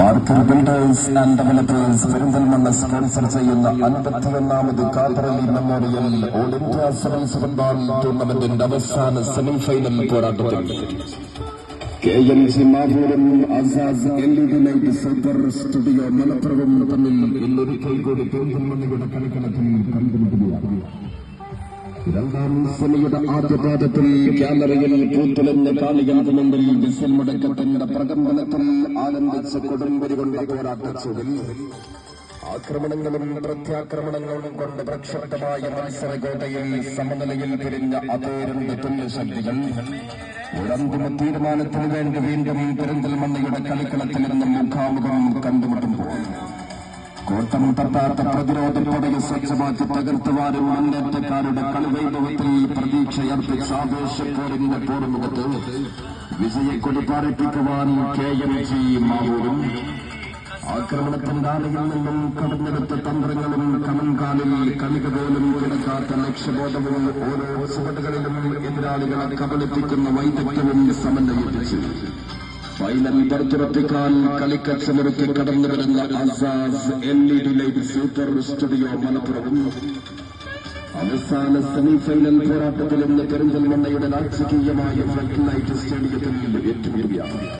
Marker builders and developers Perinthalmanna sponsor ചെയ്യുന്ന അൻപത്തിയൊന്നാമത് കാതറലി memorial all India sevens football ടൂർണമെന്റിന്റെ അവസാന semifinal പോരാട്ടത്തിൽ. കെ എൻ സി മാഹൂരും Asas L E D light super studio മലപ്പുറവും തമ്മിൽ ഇന്നൊരു കൈകൂടി പെരിന്തൽമണ്ണയുടെ കളിക്കളത്തിൽ കണ്ടുമുട്ടുകയാണ്. രണ്ടാം സെമിയുടെ ആദ്യ പാദത്തിൽ ക്യാമറയിൽ പൂത്തുലഞ്ഞ കാളികൾക്ക് മുമ്പിൽ വിസിൽ മുടക്കത്തിന്റെ പ്രകമ്പനത്തിൽ ആനന്ദിച്ച കൊടുമ്പരി കൊണ്ട പോരാട്ടച്ചൂടിൽ ആക്രമണങ്ങളും പ്രത്യാക്രമണങ്ങളും കൊണ്ട് പ്രക്ഷുബ്ധമായ മത്സരകോട്ടയിൽ സമനിലയിൽ പിരിഞ്ഞ അതേരണ്ട് തുല്യശക്തികൾ ഒരന്തിമ തീരുമാനത്തിന് വേണ്ടി വീണ്ടും പെരിന്തൽമണ്ണയുടെ കളിക്കളത്തിൽ നിന്നും മുഖാമുഖം കണ്ടുമുട്ടുമ്പോൾ കോട്ടം തട്ടാത്ത പ്രതിരോധ പടയെ സ്വച്ഛമാക്കി തകർത്തുവാനും മുന്നേറ്റക്കാരുടെ കളിവൈഭവത്തിൽ പ്രതീക്ഷയർപ്പിച്ച ആവേശപ്പോരിന്റെ പോർമുഖത്ത് വിജയക്കൊടി പാറിപ്പിക്കുവാൻ കെ എം ജി മാവൂരും ആക്രമണത്തിന്റെ നിന്നും കടന്നെടുത്ത തന്ത്രങ്ങളും കമൻകാലിൽ കണിക പോലും കിടക്കാത്ത ലക്ഷ്യബോധവും ഓരോ ചുവടുകളിലും എതിരാളികളെ കബളിപ്പിക്കുന്ന വൈദഗ്ധ്യവും സമന്വയിപ്പിച്ചു. ഫൈനൽ പുറത്തുറപ്പിക്കാൻ കളിക്കച്ചമൊരുക്കി കടന്നു വരുന്ന Asas L E D light super studio മലപ്പുറവും അവസാന സെമിഫൈനൽ പോരാട്ടത്തിൽ ഇന്ന് പെരിന്തൽമണ്ണയുടെ രാജകീയമായ ഫ്ലഡ് ലൈറ്റ് സ്റ്റേഡിയത്തിൽ ഏറ്റുമുട്ടുകയാണ്